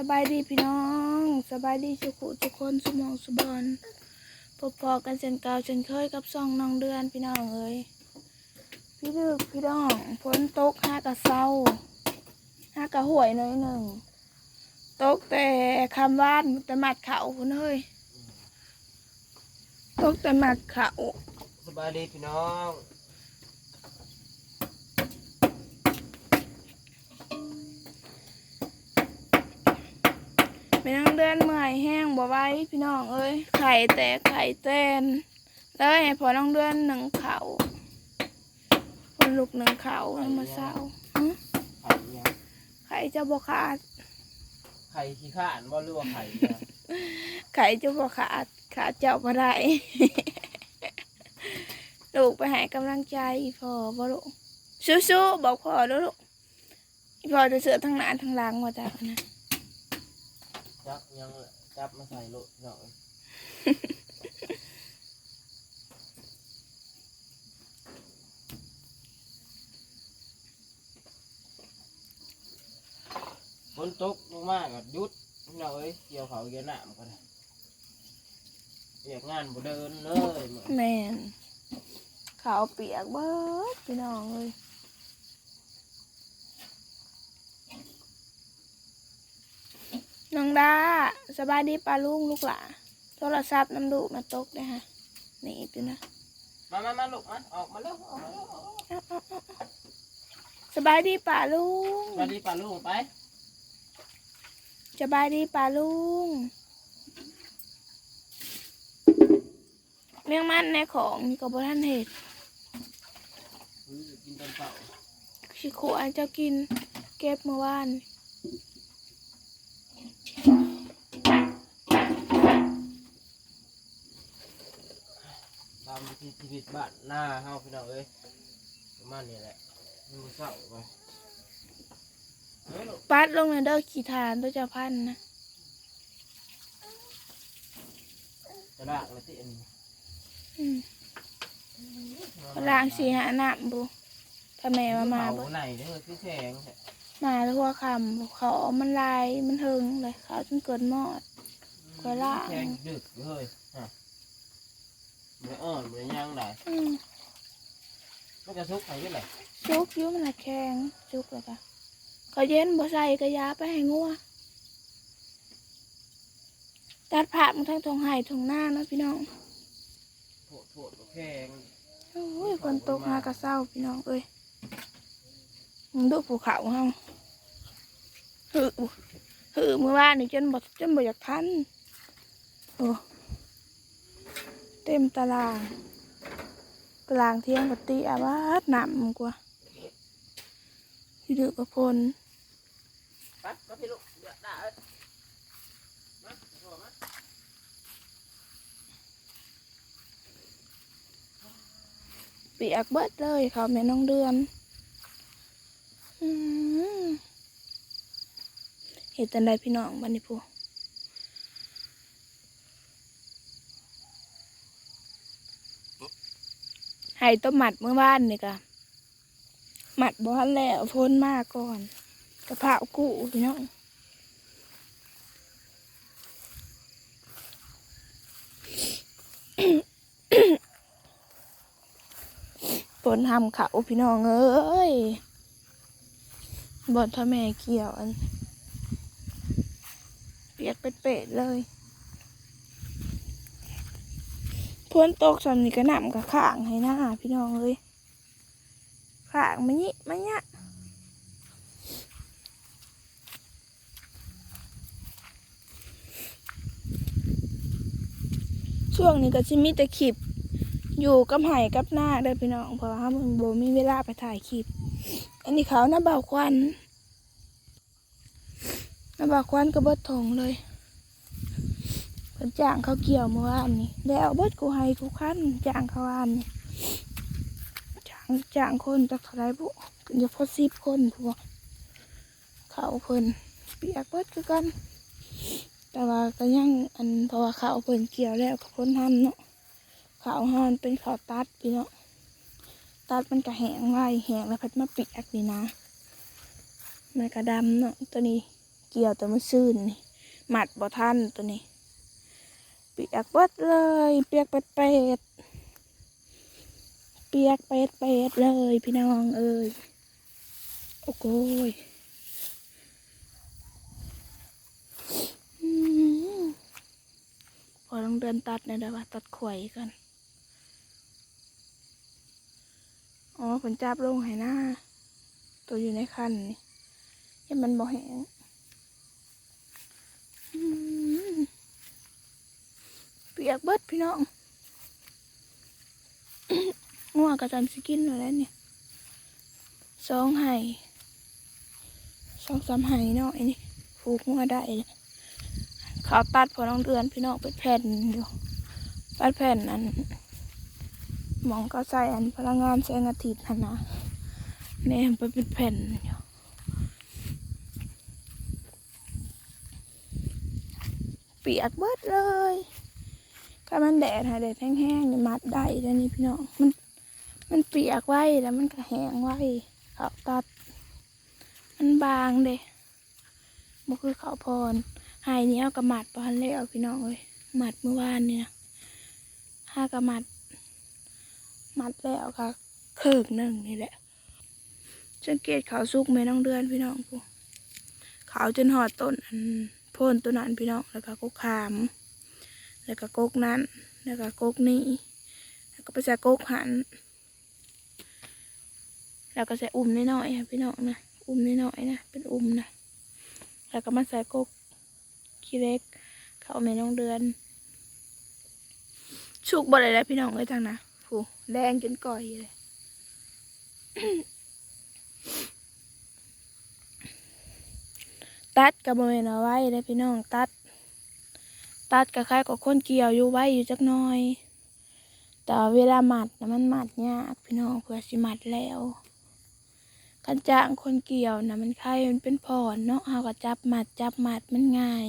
สบายดีพี่น้องสบายดีสุขุทุกคนสมองสุบอนพบพอกันเช่นเก่าเช่นเคยกับซองน้องเดือนพี่น้องเอ้ยพี่ดึกพี่น้องฝนตกห้ากะเศร้าห้ากะห่วยหน่อยหนึ่งตกแต่คำว่านแต่หมัดเขาคุณเฮ้ยตกแต่หมัดเขาสบายดีพี่น้อง ไม่นั่งเดือนเมื่อยแห้งบ่ไหว้พี่น้องเอ้ยไข่แตกไข่แตนเลยให้พอน้องเดือนหนึ่งเขาคนลูกหนึ่งเขาแล้วมาเศร้าหึไข่เนี่ยไข่จะบ่ขาดไข่ขี้ข้านบ่หรือว่าไข่เนี่ยไข่จะบ่ขาดขาดเจ้าบ่ได้ลูกไปให้กำลังใจอีพ่อบ่ลูกสู้ๆบอกพ่อเด้วยลูกอีพ่อจะเสือทั้งหน้าทั้งหลังว่าจ้ะนะ จับยังจับมาใส่โลดพี่น้องฝนตกลงมากก็หยุดพี่น้องเอ้ยเกี่ยวเขาเกี่ยวหนามกันเรียกงานบ่เดินเลยมื้อแม่นขาวเปียกเบิดพี่น้องเลย น้องดาสบายดีปลาลุงลูกหล่ะโทรศัพท์น้ำดูกมาตกเลยฮะหนี่พี่นะมามามาลูกมาออกมาเร็วออกมาเร็วออกมาเร็วเอาเอาเอาเอาสบายดีป่าลุงสวัสดีป้าลุงไปสบายดีป่าลุงเรื่องมันในของนี่ก็บ่ท่านเหตุอุ๊ยกินตอนเช้าชิโคอันเจ้ากินเก็บเมื่อวาน ตามวิธีชีวิตบ้านหน้าเฮาพี่น้องเอ้ยประมาณนี้แหละมันบ่เศร้าไปเฮ้ยลูกปัดลงในเด้อขี่ทานตัวเจ้าพันธุ์นะจะลากเลยที่อันนี้อืมล้างสีหาหนามบุถ้าแม่มามาเผบ่ ไหนเด้อคือแสงแท้ มาแล้วหัวคำเขาเอามันลายมันเทิงเลยเขาจนเกิดมอดก็ลากแสงดึกอยู่เฮ้ยฮะบ่อ่อนบ่ย่างได้อืมมันจะทุกข์ใครกันเลยจุกอยุ่มันละแข็งจุกเลยปะก็เย็นบ่ใส่ก็ยาไปให้งัวตัดผักมันทั้งทงไห่ทงหน้าเนาะพี่น้องโผดโผดบ่แข็งโอ้ยคนตกหากระเศร้าพี่น้องเอ้ยมึง ดูภูเขาเฮาหือหือเมื่อวานนี่จนบ่จนบ่อยากทันโอ้เต็มตาราง ตารางเที่ยงกับตีอาบาดหนำกว่าดื้อประพลปัดมาพี่ลูกเดือดได้เปียกเบิดเลยเขาแม่น้องเดือนอืมเห็นจันไดพี่น้องบันนี้พูให้ต้มหมัดเมื่อวานนี่กะหมัดบ้านแล้วพ้นมากก่อน กระเพรากูพี่น้องฝนทำเขาพี่น้องเอ้ยบนท่าแม่เกี่ยวอัน ปียกเป็นเป็ดเลยพ้นตกสำนี้ก็หนำกับข่างให้หน้าพี่น้องเลยข่างมันนี่มันเนี่ยช่วงนี้ก็จะมีแต่คลิปอยู่กับไห่กับหน้าเด้อพี่น้องเพราะว่ามันโบมีเวลาไปถ่ายคลิป อันนี้เขาหน้าเบาควัน หน้าบ่าวควันก็เบิดทงเลยเพิ่นจ้างเขาเกี่ยวเมื่อวานนี้แล้วเบิดกูให้ทุกขั้นจ้างเขาวานนี่จ้างจ้างคนจากเท่าไรบุเดี๋ยวพอสิบคนพวกเขาเพิ่นเปียกเบิดคือกัน แต่ว่าก็ยังอันเพราะว่าเขาเพิ่นเกี่ยวแล้วกับคนทำเนาะขาวฮอนเป็นขาวตัดพี่เนาะตัดมันก็แห้งไว้แห้งแล้วพัดมาเปียกนี่นะมันก็ดำเนาะตัวนี้ เกี่ยวแต่มันซื่นนี่หมัดบ่ทันตัวนี้ เปียกเบิดเลย เปียกเป็ดเป็ดเปียกเป็ดเป็ดเลยพี่น้องเอ้ยโอ้โหยพอต้องเดินตัดนะเดี๋ยวว่าตัดข่อยกันอ๋อผลจับลงให้หน้า ตัวอยู่ในคันนี่ยังมันบ่แห้ง เปียกเบิดพี่น้องงัวกระจันสกินอยู่แล้วเนี่ยสองไห่สองสามไห่เนาะไอ้นี่ผูกงัวได้เขาตัดพอน้องเดือนพี่น้องเป็นแผ่นอยู่ตัดแผ่นนั้นมองก็ใส่อันพลังงานแสงอาทิตย์หั่นนะแนมไปเป็นแผ่นอยู่ เปียกเบิดเลยถ้ามันแดดห้แดดแห้งๆนี่มัดได้แล้วนี่พี่น้องมันมันเปียกไว้แล้วมันก็แห้งไว้เขาตัด มันบางเด้บ่คือเขาพรหายนี้เอากระมัดปานแล้วพี่น้องเอ้ยหมัดเมื่อวานเนี่นะห้ากระมัดมัดแล้วค่ะเคิกหนึ่งนี่แหละสังเกตเขาวสุกไหมน้องเดือนพี่น้องพูเขาจนหอดต้นอัน พ่นตัวนั้นพี่น้องแล้วก็กกขาม แล้วก็กกนั้น แล้วก็กกนี้แล้วก็ไปใส่กกหันแล้วก็ใส่อุ่มน้อยๆค่ะพี่น้องนะอุ่มน้อยๆนะเป็นอุ่มนะแล้วก็มาใส่กกขี้เล็ก เข้าแม่น้องเดือนชุกบ่ได้แล้วพี่น้องเลยจังนะผู้แดงจนก่อยเลย ตัดกับโมเมนเอาไว้เลยพี่น้องตัด ตัดกับใครกับคนเกี่ยวอยู่ไว้อยู่จักหน่อย แต่เวลาหมัดนะมันหมัดยากพี่น้องเพื่อสิหมัดแล้วกันจ้างคนเกี่ยวนะมันใครมันเป็นผ่อนเนาะเอาก็จับหมัดจับหมัดมันง่าย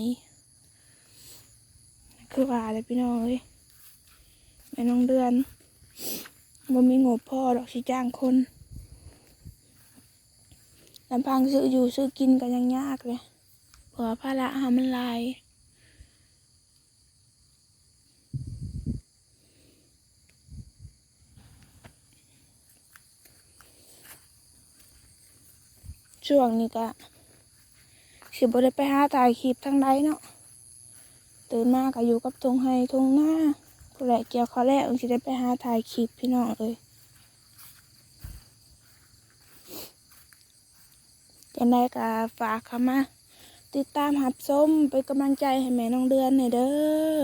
คือว่าเลยพี่น้องเอ้ยแม่น้องเดือนบ่มีงบพ่อดอกสิจ้างคนลำพังซื้ออยู่ซื้อกินก็ยังยากเลย เพราะว่าภาระหามันลายช่วงนี้ก็สิบ่ได้ไปหาถ่ายคลิปทั้งใดเนาะตื่นมาก็อยู่กับทงไฮทงหน้าผู้ใดเกี่ยวเขาแล้วสิได้ไปหาถ่ายคลิปพี่น้องเลยจังไดก็ฝากเข้ามา ติดตามหับส้มเป็นกำลังใจให้แม่น้องเดือนหน่อยเด้อ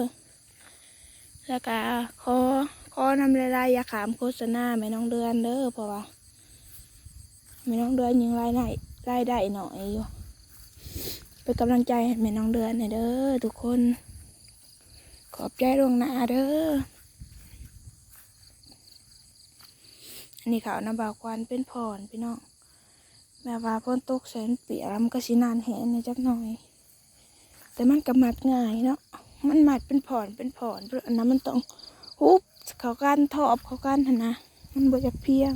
แล้วก็ขอขอนำรายๆอยาขามโฆษณาแม่น้องเดือนเด้อเพราะว่าแม่น้องเดือนยังรายได้รายได้หน่อยอยู่เป็นกำลังใจให้แม่น้องเดือนหน่อยเด้อทุกคน ขอบใจลวงหน้าเด้ออันนี้เขาวน้ำบากควันเป็นผ่อนพี่น้อง แม่ว่าพ้นตกแสนเปียกมันก็สินานแหนในจักหน่อย แต่มันก็มัดง่ายเนาะมันมัดเป็นผ่อนเป็นผ่อนเพราะอันนั้นมันต้องฮุบเขากันทอบเขากันหนนะมันบ่จะเพียง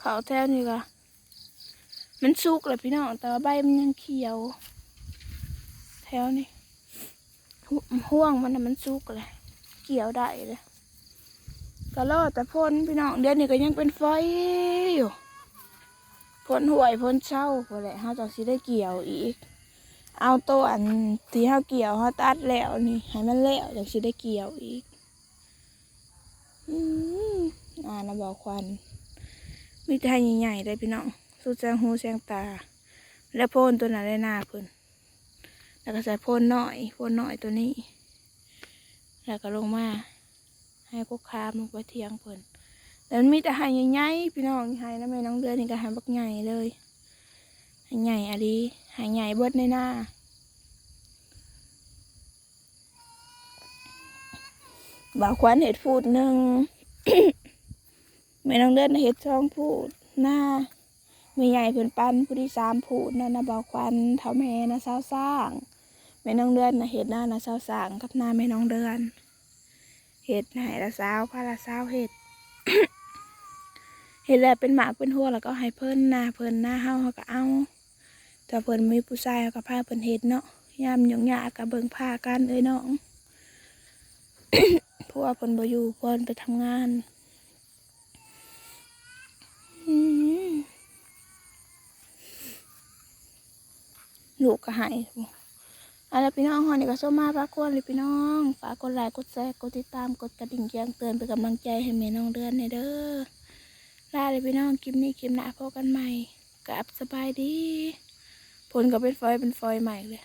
เขาแถวนี้ก็มันสุกเลยพี่น้องแต่ว่าใบมันยังเขียว แถวนี้ห่วงมันนะมันสุกเลยเกี่ยวได้เลย ก็รอดแต่พ่นพี่น้องเดี๋ยวนี้ก็ยังเป็นไฟอยู่พ่นห่วยพ่นเช่าพอแหละเฮาจังสิได้เกี่ยวอีก เอาตัวอันที่เฮาเกี่ยวเฮาตัดแล้วนี่ให้มันแล้วจังสิได้เกี่ยวอีกอืมอ่านะบอกควันมีแต่ให้ใหญ่ๆเลยพี่น้องสูดแสงหูแสงตา และโพนตัวนั้นได้หน้าเพิ่นแล้วก็ใส่โพนหน่อยโพนหน่อยตัวนี้ แล้วก็ลงมา ให้กุกคามลงไปเทียงเพิ่นแต่มันมีแต่ให้ใหญ่ๆพี่น้องให้แล้วแม่น้องเดือนนี่ก็ให้บักใหญ่เลยให้ใหญ่อะดีให้ใหญ่เบิดในหน้าบ่าวควันเห็ดฟูดหนึ่งแม่น้องเดือนเห็ดช่องพูดหน้ามีใหญ่เพิ่นปันผู้ที่สามพูดนั่นะบอกควันเท่าแม่นะสาวสร้างแม่น้องเดือนนะเห็ดหน้านะสาวสร้างกับหน้าแม่น้องเดือน เห็ดไหนละสาวพาละสาวเห็ดเห็นแล้วเป็นหมากเป็นหัวแล้วก็ให้เพิ่นหน้าเพิ่นหน้าเฮาเฮาก็เอาแต่เพิ่นมีผู้ชายเฮาก็พาเพิ่นเฮ็ดเนาะยามหยงหยากก็เบิ่งพากันเอ้ยน้องพว่าเพิ่นบ่อยู่เพิ่นไปทำงานลูกก็หาย อะไรพี่น้องหอนี่ก็ส้มมาพักวนเลยพี่น้อง ฝากกดไลค์กดแชร์กดติดตามกดกระดิ่งแจ้งเตือนเป็นกำลังใจให้แม่น้องเดือนในเด้อลาเลยพี่น้องคลิปนี้คลิปหน้าพบกันใหม่กับสบายดีผลก็เป็นฟอยเป็นฟอยใหม่เลย